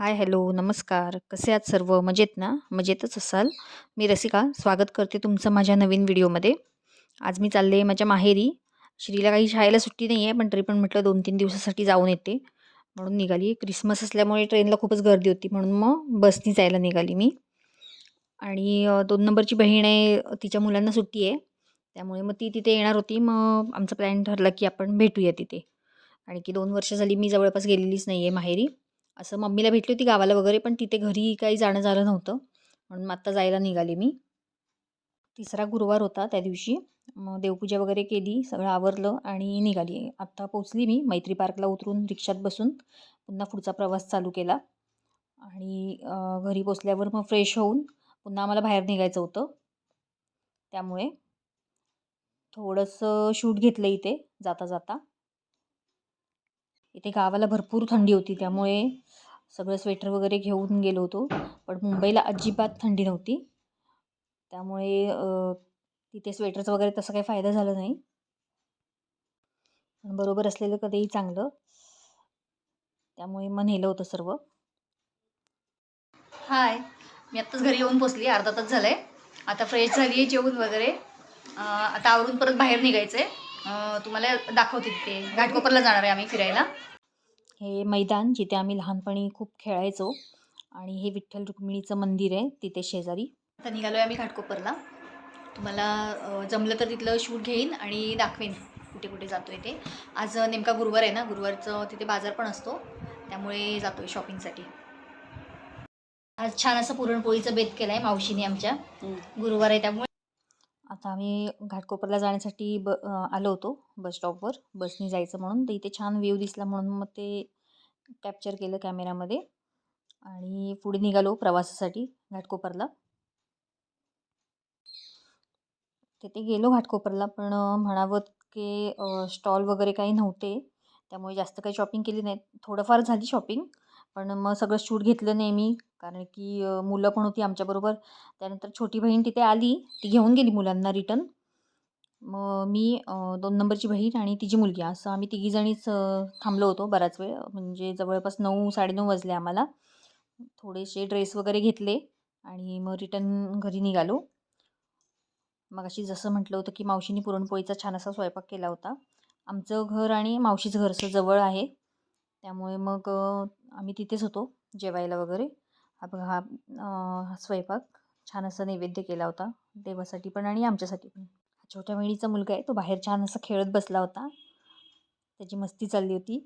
Hi hello नमस्कार. कसे आहात सर्व? मजेत ना? मजेतच असाल? मी रसिका स्वागत करते तुमचं माझ्या नवीन व्हिडिओमध्ये. आज मी चालले माझ्या माहेरी. श्रीला काही शाळेला सुट्टी नाही आहे पण तरी पण म्हटलं दोन तीन दिवसासाठी जाऊन येते. म्हणून निघाली. क्रिसमस असल्यामुळे ट्रेनला खूपच गर्दी होती म्हणून मग बसनी जायला निघाली मी. आणि दोन नंबरची बहीण आहे तिच्या मुलांना सुट्टी आहे. त्यामुळे मग ती तिथे येणार होती. मग आमचा प्लॅन ठरला की आपण भेटूया तिथे. आणि की दोन वर्ष झाली मी जवळपास गेलेलीच नाही आहे माहेरी. असं मम्मीला भेटली होती गावाला वगैरे पण तिथे घरी काही जाणं झालं नव्हतं. म्हणून मग आत्ता जायला निघाली मी. तिसरा गुरुवार होता त्या दिवशी. मग देवपूजा वगैरे केली सगळं आवरलं आणि निघाली. आत्ता पोचली मी मैत्री पार्कला उतरून रिक्षात बसून. पुन्हा पुढचा प्रवास चालू केला. आणि घरी पोचल्यावर मग फ्रेश होऊन पुन्हा आम्हाला बाहेर निघायचं होतं. त्यामुळे थोडंसं शूट घेतलं इथे जाता जाता इथे गावाला भरपूर थंडी होती त्यामुळे सगळं स्वेटर वगैरे घेऊन गेलो होतो. पण मुंबईला अजिबात थंडी नव्हती. त्यामुळे तिथे स्वेटरचा वगैरे तसा काही फायदा झाला नाही. पण बरोबर असलेलं कधीही चांगलं. त्यामुळे मग नेलं होतं सर्व. हाय मी आत्ताच घरी येऊन पोचली अर्धा तास झालं आहे आता फ्रेश झाली आहे जेवून वगैरे आता आवरून परत बाहेर निघायचं आहे तुम्हाला दाखवते तिथे. घाटकोपरला जाणार आहे आम्ही फिरायला. हे मैदान जिथे आम्ही लहानपणी खूप खेळायचो आणि हे विठ्ठल रुक्मिणीचं मंदिर आहे तिथे शेजारी. आता निघालो आहे आम्ही घाटकोपरला. तुम्हाला जमलं तर तिथलं शूट घेईन आणि दाखवेन कुठे कुठे जातो आहे ते. आज नेमका गुरुवार आहे ना गुरुवारचं तिथे बाजार पण असतो त्यामुळे जातो आहे शॉपिंगसाठी. आज छान असं पुरणपोळीचं बेत केलं आहे मावशीने आमच्या. गुरुवार आहे त्यामुळे. आता आम्ही घाटकोपरला जाण्यासाठी ब आलो होतो बस स्टॉपवर. बसने जायचं म्हणून. तर इथे छान व्ह्यू दिसला म्हणून मग ते कॅप्चर केलं कॅमेरामध्ये आणि पुढे निघालो प्रवासासाठी घाटकोपरला. तिथे गेलो घाटकोपरला पण म्हणावं की स्टॉल वगैरे काही नव्हते. त्यामुळे जास्त काही शॉपिंग केली नाही. थोडंफार झाली शॉपिंग पण मग सगळं शूट घेतलं नाही मी कारण की मुलं पण होती आमच्याबरोबर. त्यानंतर छोटी बहीण तिथे आली. ती घेऊन गेली मुलांना रिटर्न. मग मी दोन नंबरची बहीण आणि तिची मुलगी. असं आम्ही तिघीजणीच थांबलो होतो बराच वेळ. म्हणजे जवळपास नऊ साडेनऊ वाजले आम्हाला. थोडेसे ड्रेस वगैरे घेतले आणि मग रिटर्न घरी निघालो. मग अशी जसं म्हटलं होतं की मावशीने पुरणपोळीचा छान असा स्वयंपाक केला होता. आमचं घर आणि मावशीचं घर असं जवळ आहे. त्यामुळे मग आम्ही तिथेच होतो जेवायला वगैरे. हा हा स्वयंपाक छान असा नैवेद्य केला होता देवासाठी पण आणि आमच्यासाठी पण. छोट्या बहिणीचा मुलगा आहे तो बाहेर छान असं खेळत बसला होता. त्याची मस्ती चालली होती.